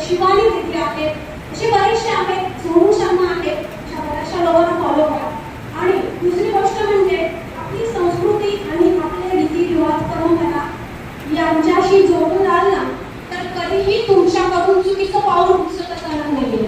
शिवानी तिथे आहेत असे बरेचसे आहेत सोनू शर्मा आहेत अशा बऱ्याचशा लोकांना फॉलो करा. आणि दुसरी गोष्ट म्हणजे आपली संस्कृती आणि आपले रीतिरिवाज परंपरा यांच्याशी जोडून राहाल ना तर कधीही तुमच्याकडून चुकीचं पाऊल उचलत असणार नाही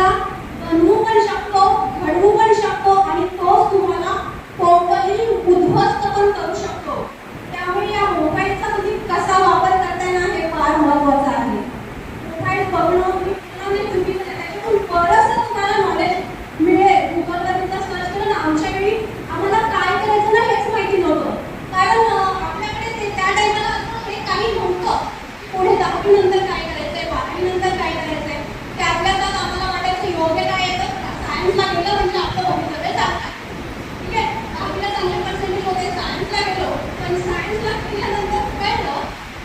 स्वतःला बनवू पण शकतो घडवू पण शकतो आणि तोच तुम्हाला कोणतंही उद्ध्वस्त पण करू शकतो.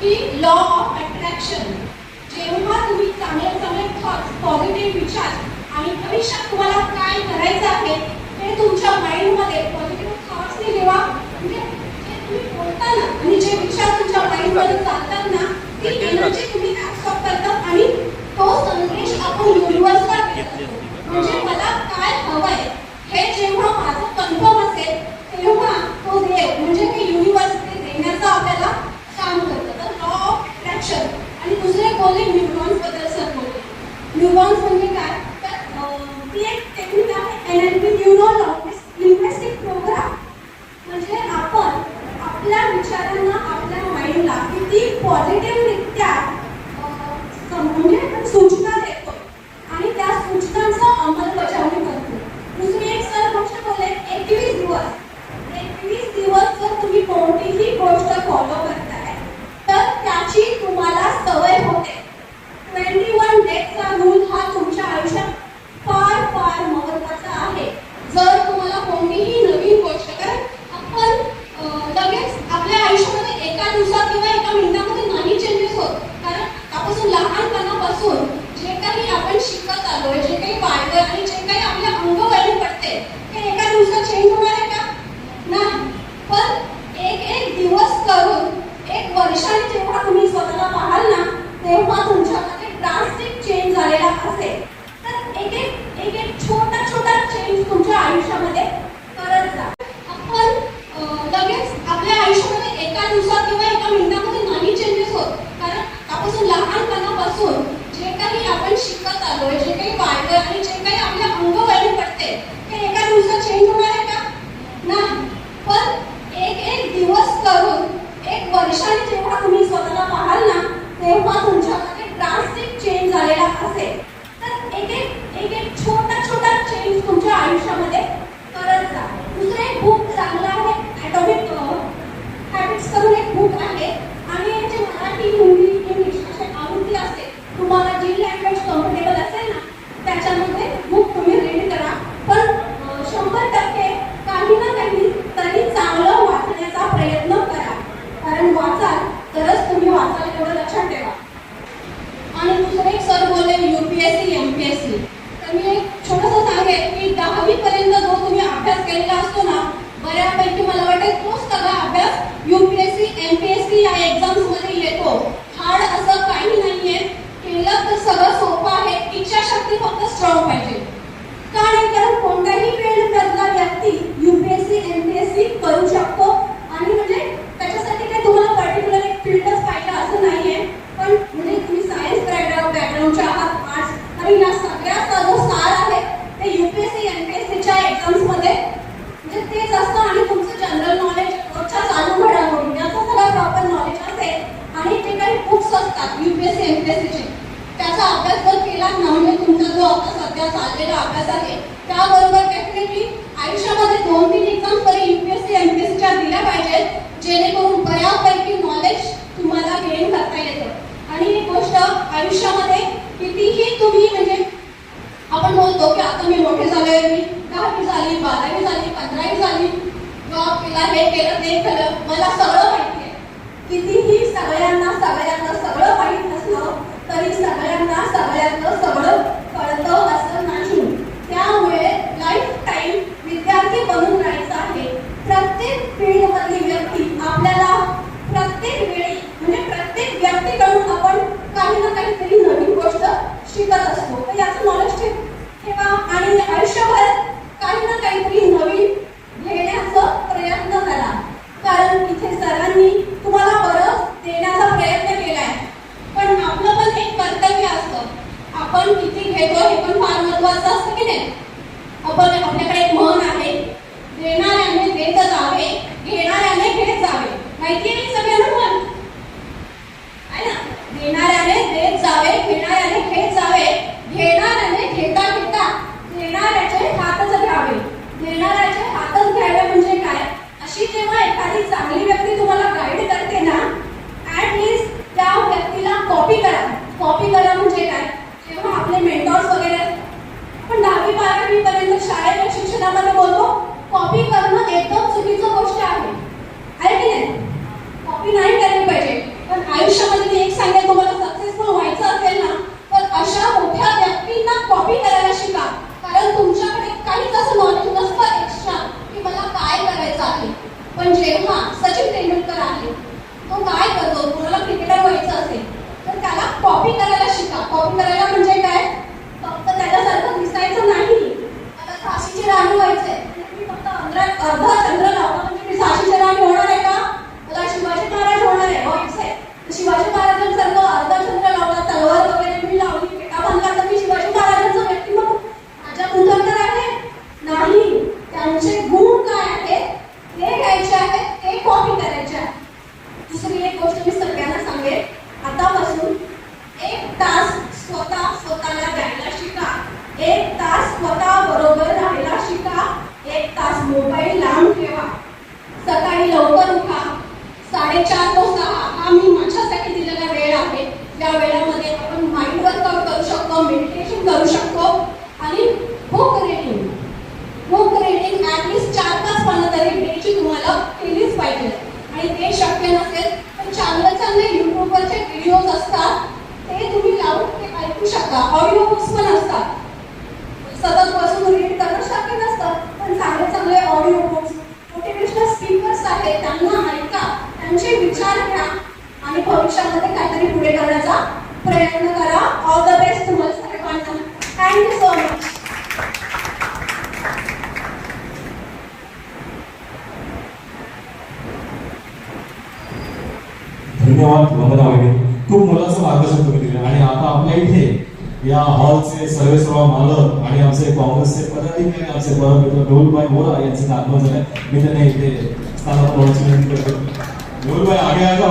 की लॉ ऑफ अट्रॅक्शन जेव्हा तुम्ही चांगले चांगले थॉट्स पॉझिटिव्ह विचार आणि भविष्यात तुम्हाला काय करायचं आहे ते तुमच्या माइंडमध्ये पॉझिटिव्ह थॉट्सने जेव्हा म्हणजे तुम्ही बोलता ना आणि जे विचार तुमच्या माइंडमध्ये चालतात ना ती एनर्जी तुम्ही ऍब्सॉर्ब करतात आणि तो संदेश आपण युनिव्हर्सला म्हणजे मला काय हवंय हे जेव्हा माझं कन्फर्म असेल तेव्हा तो देव म्हणजे ते युनिव्हर्स देण्याचं आपल्याला काम करतं तर लॉ ऑफ अट्रॅक्शन आणि दुसरे कोलिंग न्यूरॉन्सबद्दल सर बोलले न्यूरॉन्स म्हणजे काय तर अं, ती एक टेक्निक आहे N L P neuro linguistic programme म्हणजे आपण आपल्या विचारांना आपल्या माइंडला किती पॉझिटिव्हरित्या म्हणजे सूचना देतो आणि त्या सूचनांचं अंमलबजावणी करतो दुसरी एक सर गोष्ट बोलले एकवीस दिवस एकवीस दिवस जर तुम्ही कोणतीही गोष्ट फॉलो करताय तर त्याची तुम्हाला सवय होते ट्वेंटी वन डेजचा रूल हा तुमच्या आयुष्यात फार फार महत्त्वाचा आहे जर तुम्हाला कोणतीही नवीन गोष्ट कारण आपण अं, लगेच आपल्या आयुष्यामध्ये एका दिवसात किंवा एका मिनिटामध्ये नाही चेंजेस होत. कारण आपण लहानपणापासून जे काही आपण शिकत आलोय जे काही वाढलोय आणि जे काही आपल्या अंगवळणी पडते ते एका दिवसात चेंज होणार आहे का? नाही. पण एक एक दिवस करून एक वर्षाने जेव्हा तुम्ही स्वतःला पाहाल ना तेव्हा तुमच्यामध्ये ड्रास्टिक चेंज झालेला असेल. तर एक एक एक एक छोटा छोटा चेंज तुमच्या आयुष्यामध्ये करत जा आपण अं, लगेच आपल्या आयुष्यामध्ये एका दिवसात किंवा एका मिनिटामध्ये नाही चेंजेस होत कारण त्यापासून लहानपणापासून जे काही आपण शिकत आलोय जे काही वाढलोय आणि जे काही आपल्या अंगवळणी पडते ते एका दिवसात चेंज होणार आहे का नाही पण एक एक दिवस करून एक वर्षाने जेव्हा तुम्ही स्वतःला पाहाल ना तेव्हा तुमच्यामध्ये ड्रास्टिक चेंज झालेला असेल तर एक एक एक एक छोटा छोटा चेंज तुमच्या आयुष्यामध्ये करत जा दुसरं एक बुक चांगलं आहे ॲटॉमिक हॅबिट्स करून एक बुक आहे आणि याचे मराठी हिंदी इंग्लिश असे आवृत्ती असते तुम्हाला जी लँग्वेज कम्फर्टेबल असेल ना त्याच्यामध्ये बुक तुम्ही रीड करा पण अं, शंभर टक्के काही ना काही तरी चांगलं वाचण्याचा प्रयत्न करा कारण वाचाल तरच तुम्ही वाचाल एवढं लक्षात ठेवा आणि दुसरं एक युपीएससी एमपीएससी तर मी एक छोटंसं सांगेन की दहावी पर्यंत जो तुम्ही अभ्यास केलेला असतो ना बऱ्यापैकी मला वाटेल तोच सगळा अभ्यास युपीएससी एमपीएससी या एक्झाम्समध्ये येतो. हार्ड असं काही नाहीये. केलं तर सगळं सोपं आहे. इच्छाशक्ती फक्त स्ट्रॉंग पाहिजे. कारण कारण कोणत्याही वेळ मधला व्यक्ती युपीएससी एमपीएससी करू शकतो. आणि म्हणजे त्याच्यासाठी काही तुम्हाला पर्टिक्युलर एक फील्डच पाहिजे असं नाहीये. पण म्हणजे तुम्ही सायन्स बॅकग्राऊंडच्या आहात पण या सगळ्याचा जो सार आहे ते युपीएससी एमपीएससीच्या एक्झाम्समध्ये. म्हणजे तेच असतं आणि तुमचं जनरल नॉलेज रोजच्या चालू घडामोडी याचं सगळं प्रॉपर नॉलेज असेल आणि जे काही बुक्स असतात युपीएससी एमपीएससीचे त्याचा अभ्यास जर केला ना म्हणजे तुमचा जो आता सध्या चाललेला अभ्यास आहे त्यावर डेफिनेटली आयुष्यामध्ये दोन तीन एक्झाम्स तरी युपीएससी एमपीएससीच्या दिल्या पाहिजेत जेणेकरून बऱ्यापैकी नॉलेज तुम्हाला गेन करता येतं आणि एक गोष्ट आयुष्यामध्ये कितीही तुम्ही म्हणजे आपण बोलतो की आता मी मोठे झाले मी दहावी झाली बारावी झाली पंधरावी झाली. जॉब केला हे केलं ते केलं. मला सगळं माहिती आहे. कितीही सगळ्यांना सगळ्यांना सगळं माहीत नसलं तरी सगळ्यांना सगळ्यांना सगळं कळतं असं नाही त्यामुळे लाईफ टाईम विद्यार्थी बनून राहायचं आहे प्रत्येक फील्डमधली व्यक्ती आपल्याला प्रत्येक वेळी म्हणजे प्रत्येक व्यक्तीकडून आपण काही ना काहीतरी नवीन गोष्ट शिकत असतो तर याचं नॉलेज ठेवा आणि आयुष्यभर काही ना काहीतरी नवीन घेण्याचा प्रयत्न करा कारण इथे सरांनी तुम्हाला बरंच देण्याचा प्रयत्न केलाय पण आपलं पण एक कर्तव्य असतं आपण किती घेतो हे पण फार महत्वाचं असतं की नाही आपण आपल्याकडे एक म्हण आहे देणार कॉपी नाही करायला पाहिजे पण आयुष्यामध्ये मी एक सांगेल तुम्हाला सक्सेसफुल व्हायचं असेल ना तर अशा मोठ्या व्यक्तींना कॉपी करायला शिका कारण तुमच्याकडे काहीच असं नॉलेज नसतं एक्स्ट्रा की मला काय करायचं आहे पण जेव्हा सचिन तेंडुलकर आहे तो काय करतो कोणाला क्रिकेटर व्हायचं असेल तर त्याला कॉपी करायला प्रयत्न करा. ऑल द बेस्ट तुम्हाला सर्वांना थँक्यू सो मच धन्यवाद, वंदना वहिनी खूप मोलाचं मार्गदर्शन तुम्ही दिलं. आणि आता आपल्या इथे या हॉलचे सर्वे सर्व मालक आणि आमचे काँग्रेसचे पदाधिकारी, आमचे परमित्र मेहुलभाई मोरा यांचे आगमन झाले मी त्यांना इथे बोलण्याची विनंती करतो. मेहुलभाई आगे आ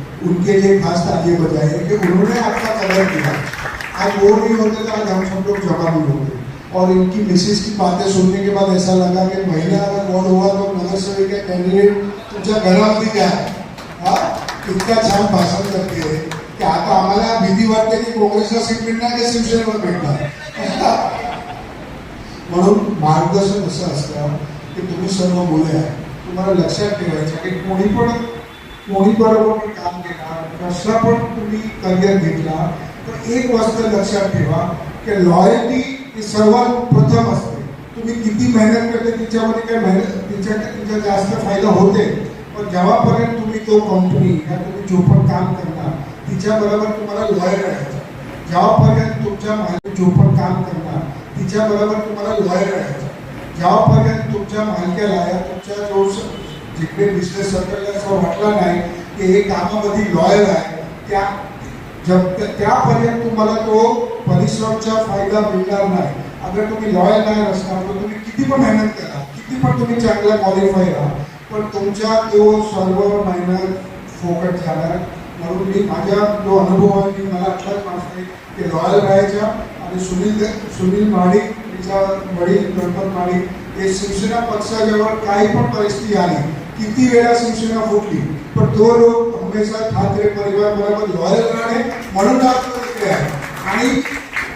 उनके लिए खास तालियां बजाए कि उन्होंने आपका कदर किया आज वो नहीं होते तो आज हम सब लोग जमा नहीं होते और इनकी मिसेस की बातें सुनने के बाद ऐसा लगा कि महिला अगर वोट हुआ तो नगर सेविका कैंडिडेट तुमच्या घरामध्ये द्या हा इतका छान भाषण करते की आता आम्हाला भीती वाटते की काँग्रेसला सीट मिळणार की शिवसेनेवर मिळणार म्हणून मार्गदर्शन असं असतं की तुम्ही सर्व मुले आहे तुम्हाला लक्षात ठेवायचं की कोणी पण मोहित बरोबर पण काम केला. कसला पण तुम्ही करिअर घेतला. तर एक वस्तू लक्षात ठेवा की लॉयल्टी ही सर्वात प्रथम असते. तुम्ही किती मेहनत करते तिच्यामध्ये काय मेहनत तिच्या तिचा जास्त फायदा होते. पण जेव्हापर्यंत तुम्ही तो कंपनी या तुम्ही जो पण काम करणार तिच्याबरोबर तुम्हाला लॉयल राहायचं. जेव्हापर्यंत तुमच्या मालकी जो पण काम करणार तिच्याबरोबर तुम्हाला लॉयल राहायचं. जेव्हापर्यंत तुमच्या मालक्याला या तुमच्या जो स- जिकडे बिझनेस असं म्हटलं नाही की हे कामामध्ये लॉयल आहे. त्या जब त्यापर्यंत तुम्हाला तो परिश्रमचा फायदा मिळणार नाही. अगर तुम्ही लॉयल नाही असणार तर तुम्ही किती पण मेहनत करा किती पण तुम्ही चांगला क्वालिफाय राहा. पण तुमच्या तो सर्व मेहनत फोकट झाला. म्हणून मी माझ्या जो अनुभव आहे की मला आत्ताच माहिती की लॉयल राहायच्या आणि सुनील सुनील माडिक तिचा वडील गणपत माडिक हे शिवसेना पक्षाजवळ काही पण परिस्थिती आली किती वेळा शिवसेना फुटली? पण तो लोक हमेशा ठाकरे परिवार बरोबर लॉयल राहणे म्हणून आज आहे. आणि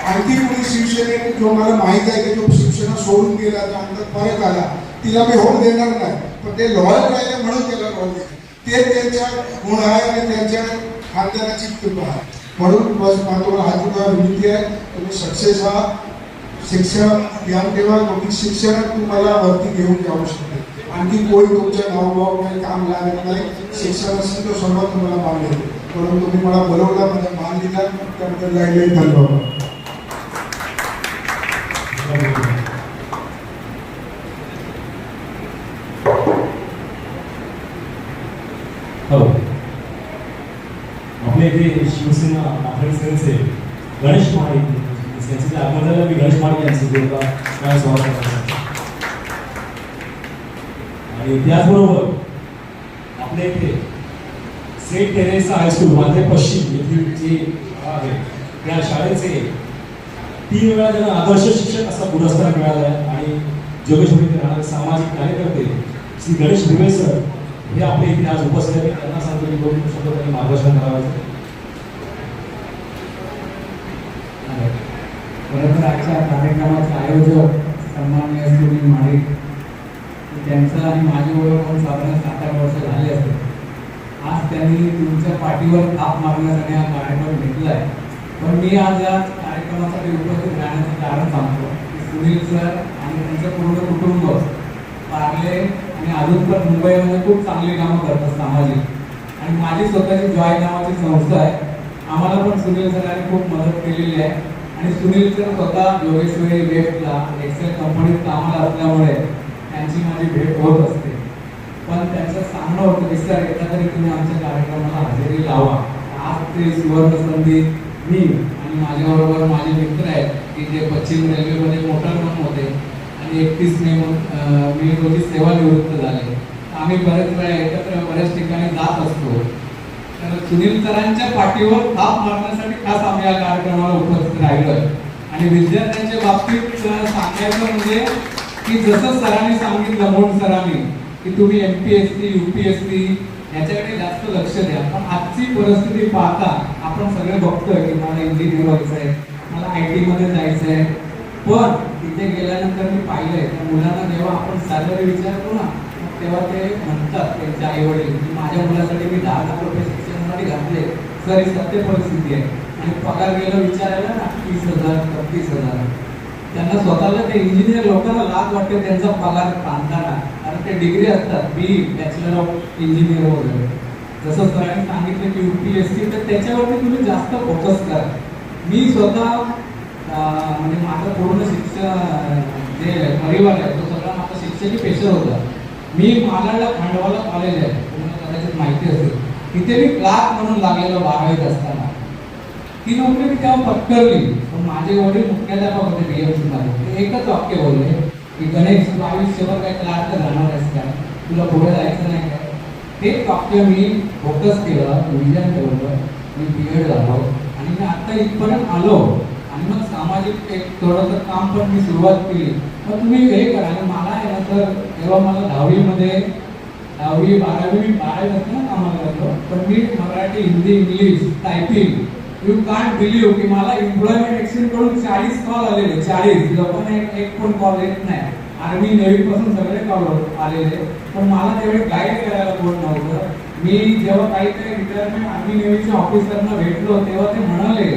आणखी कोणी शिवसेने जो मला माहीत आहे की तो शिवसेना सोडून गेला त्यानंतर परत आला तिला मी होऊन देणार नाही. पण ते लॉयल राहिले म्हणून त्याला लॉयल ते त्यांच्या गुण आहे आणि त्यांच्या खानदानाची कृपा आहे. म्हणून बस मला तुम्हाला हात जोडून विनंती आहे. तुम्ही सक्सेस हा शिक्षण ध्यान ठेवा. तुम्ही शिक्षणात तुम्हाला वरती घेऊन जाऊ शकते. आणखी कोणी तुमच्या नावभाव काही काम लागत नाही शिक्षण असेल तर सर्व तुम्हाला मान देतो म्हणून तुम्ही मला बोलवला मला मान दिला. त्याबद्दल लागले धन्यवाद. हॅलो आपल्या इथे शिवसेना गणेश महाडिक यांचे आगमन झालं मी गणेश महाडिक काय स्वागत आणि त्याचबरोबर आपल्या इथे सेंट टेरेसा हायस्कूल वांद्रे पश्चिम येथील जे शाळा आहे त्या शाळेचे तीन वेळा त्यांना आदर्श शिक्षक असा पुरस्कार मिळाला आहे आणि जोगेश्वरी राहणारे सामाजिक कार्यकर्ते श्री गणेश भिवे सर हे आपल्या इथे आज उपस्थित आहेत. त्यांना सांगतो की दोन शब्द त्यांनी मार्गदर्शन करावं खरं तर आजच्या कार्यक्रमाचे आयोजक सन्मान्य सुनील माळी त्यांचं आणि माझी ओळख म्हणून साधारण सात आठ वर्ष झाली असते आज त्यांनी तुमच्या पाठीवर थाप मारण्यासाठी हा कार्यक्रम घेतला आहे पण मी आज या कार्यक्रमासाठी उपस्थित राहण्याचं कारण सांगतो. सुनील सर आणि त्यांचं पूर्ण कुटुंब पार्ले आणि अजून पण मुंबईमध्ये खूप चांगली कामं करतात सामाजिक. आणि माझी स्वतःची जॉय नावाची संस्था आहे. आम्हाला पण सुनील सरांनी खूप मदत केलेली आहे. आणि सुनील सर स्वतः योगेश्वरी वेबला एक्सेल कंपनीत कामाला असल्यामुळे त्यांची माझी भेट होत असते. पण त्यांचं सांगणं होतं की सर एकदा तरी तुम्ही आमच्या कार्यक्रमाला हजेरी लावा. आज ते सुवर्ण संधी मी आणि माझ्याबरोबर माझे मित्र आहेत की जे पश्चिम रेल्वेमध्ये मोटर मोटरमन होते आणि एकतीस मे अं, मे रोजी सेवानिवृत्त झाले. आम्ही बरेच वेळा एकत्र बऱ्याच ठिकाणी जात असतो. तर सुनील सरांच्या पाठीवर थाप मारण्यासाठी खास आम्ही या कार्यक्रमाला उपस्थित राहिलो आणि विद्यार्थ्यांच्या बाबतीत सांगायचं म्हणजे की जसं सरांनी सांगितलं म्हणून सरांनी की तुम्ही M P S C U P S C याच्याकडे जास्त लक्ष द्या. पण आजची परिस्थिती पाहता आपण सगळे बघतोय की मला इंजिनियर व्हायचं आहे मला आय टी मध्ये जायचं आहे पण तिथे गेल्यानंतर मी पाहिलंय त्या मुलांना जेव्हा आपण सॅलरी विचारतो ना तेव्हा ते म्हणतात त्यांचे आई वडील की माझ्या मुलासाठी मी दहा लाख रुपये शिक्षणासाठी घातले. सर ही सत्य परिस्थिती आहे. आणि पगार गेलं विचारायला ना तीस हजार पस्तीस हजार. त्यांना स्वतःला ते इंजिनियर लोकांना लाज वाटते त्यांचा पगार बांधताना कारण ते डिग्री असतात बी बॅचलर ऑफ इंजिनियर वगैरे. जसं सरांनी सांगितलं की यू पी एस सी तर त्याच्यावरती तुम्ही जास्त फोकस करा. मी स्वतः म्हणजे माझं पूर्ण शिक्षण जे परिवार आहे तो सगळा माझा शिक्षकी पेशर होता. मी मालाडला खांडवाला कॉलेज आहे तुम्हाला कदाचित माहिती असेल. तिथे मी क्लार्क म्हणून लागलेलो बारावीत असताना. ती नोकरी मी तेव्हा पत्करली. पण माझे वडील मुख्याध्यापक होते बीएमसी मध्ये ते एकच वाक्य बोलले की गणेश तू आयुष्यभर काय तर राहणार आहेस काय तुला पुढे जायचं नाही काय तेच वाक्य मी फोकस केलं विजन ठेवलं मी बी एड झालो. आणि मी आत्ता इथपर्यंत आलो. आणि मग सामाजिक एक थोडंसं काम पण मी सुरुवात केली. मग तुम्ही हे करा. आणि मला आहे ना तर तेव्हा मला दहावीमध्ये दहावी बारावी मी बारावी असताना कामाला लागलो. पण मी Marathi Hindi English typing you can't believe की मला एम्प्लॉयमेंट एक्सचेंजकडून चाळीस कॉल आलेले चाळीस. लोकांना एक एक पण कॉल येत नाही. आर्मी नेव्ही पासून सगळे कॉल आलेले. पण मला तेवढे गाईड करायला कोण नव्हतं. मी जेव्हा काही काही रिटायरमेंट आर्मी नेव्हीच्या ऑफिसरना भेटलो तेव्हा ते म्हणाले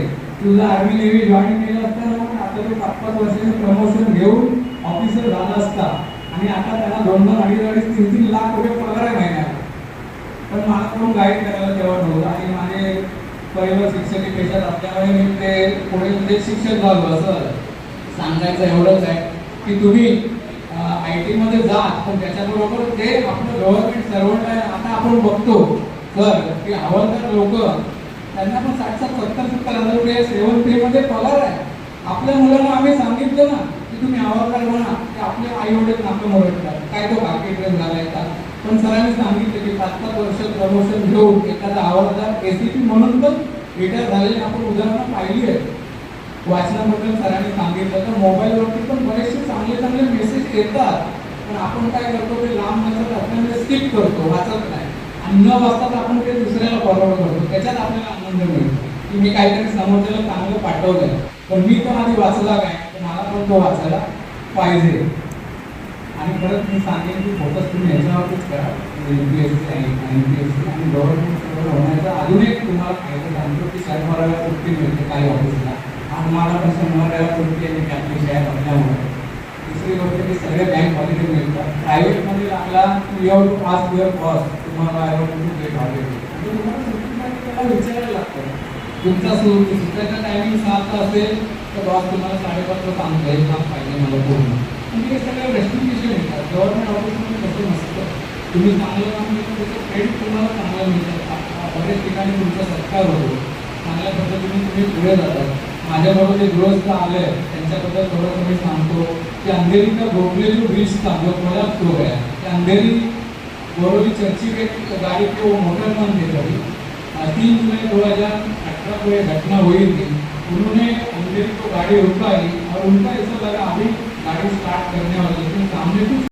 तुझा आर्मी नेव्ही जॉईन केलं असतं ना मग आता तो पाच पाच वर्षाचं प्रमोशन घेऊन ऑफिसर झाला असता. आणि आता त्याला दोन दोन अडीच अडीच तीन तीन लाख रुपये पगार आहे महिन्याला. पण मला कोण गाईड करायला तेव्हा नव्हतं. आणि माझे पहिलं शिक्षकी पेशात असल्यामुळे मी ते पुढे म्हणजे शिक्षक झालो असं सांगायचं एवढंच आहे की तुम्ही आय टीमध्ये जा पण त्याच्याबरोबर ते आपलं गव्हर्नमेंट सर्वंट आहे आता आपण बघतो सर की हवालदार लोक त्यांना पण साठ साठ सत्तर सत्तर हजार रुपये सेवन पे मध्ये पगार आहे. आपल्या मुलांना आम्ही सांगितलं ना की तुम्ही हवालदार म्हणा की आपले आई वडील नाकं ओळखतात काय तो बाकी ट्रेन झालाय का? पण सरांनी सांगितलं की पाच पाच वर्ष प्रमोशन घेऊन एखादा आवडता एसीपी म्हणून पण रिटायर झालेली आपण उदाहरणं पाहिली आहेत. वाचनाबद्दल सरांनी सांगितलं तर मोबाईलवरती पण बरेचसे चांगले चांगले मेसेज येतात. पण आपण काय करतो ते लांब नजर असल्यामुळे स्किप करतो वाचत नाही. आणि न वाचता आपण ते दुसऱ्याला फॉरवर्ड करतो त्याच्यात आपल्याला आनंद मिळतो की मी काहीतरी समोरच्याला चांगलं पाठवलंय. पण मी पण आधी वाचला काय? मला पण तो वाचायला पाहिजे. आणि परत मी सांगेन की फोकस तुम्ही याच्यावरतीच करा. एमपीएससी आणि एमपीएससी आणि गव्हर्नमेंट होण्याचा अजून एक तुम्हाला फायदा सांगतो की शनिवाराला सुट्टी मिळते काही ऑफिसला आणि मला पण शनिवाराला सुट्टी आणि कॅपली शेअर असल्यामुळे दुसरी गोष्ट की सगळे बँक हॉलिडे मिळतात. प्रायव्हेटमध्ये लागला you to pass your cost तुम्हाला आय गेट हॉलिडे तुम्हाला सुट्टीसाठी विचारायला लागतं. तुमचा सुरू सुट्ट्याचा टायमिंग सात असेल तर बॉस तुम्हाला साडेपाचला सांगता येईल पाहिजे मला पूर्ण. तुम्ही हे सगळं रेस्ट्रिक्शन येतात गव्हर्नमेंट ऑफिसमध्ये कसं नसतं तुम्ही चांगलं काम केलं त्याचं क्रेडिट तुम्हाला चांगलं मिळतं. बऱ्याच बरेच ठिकाणी तुमचा सत्कार होतो. चांगल्या पद्धतीने तुम्ही पुढे जातात माझ्याबरोबर जे गृहस्थ आले त्यांच्याबद्दल थोडं कमी सांगतो. की अंधेरी का गोखले जो ब्रिज था जो थोडा हो गया ते अंधेरी गौरवी चर्ची के गाड़ी पे मोटर पण थे कभी तीन जुलाई दो हजार अठारह को घटना हुई थी उन्होंने अंधेरी को गाड़ी रुकाई और उनका ऐसा लगा अभी गाड़ी स्टार्ट करने वाली लेकिन सामने कुछ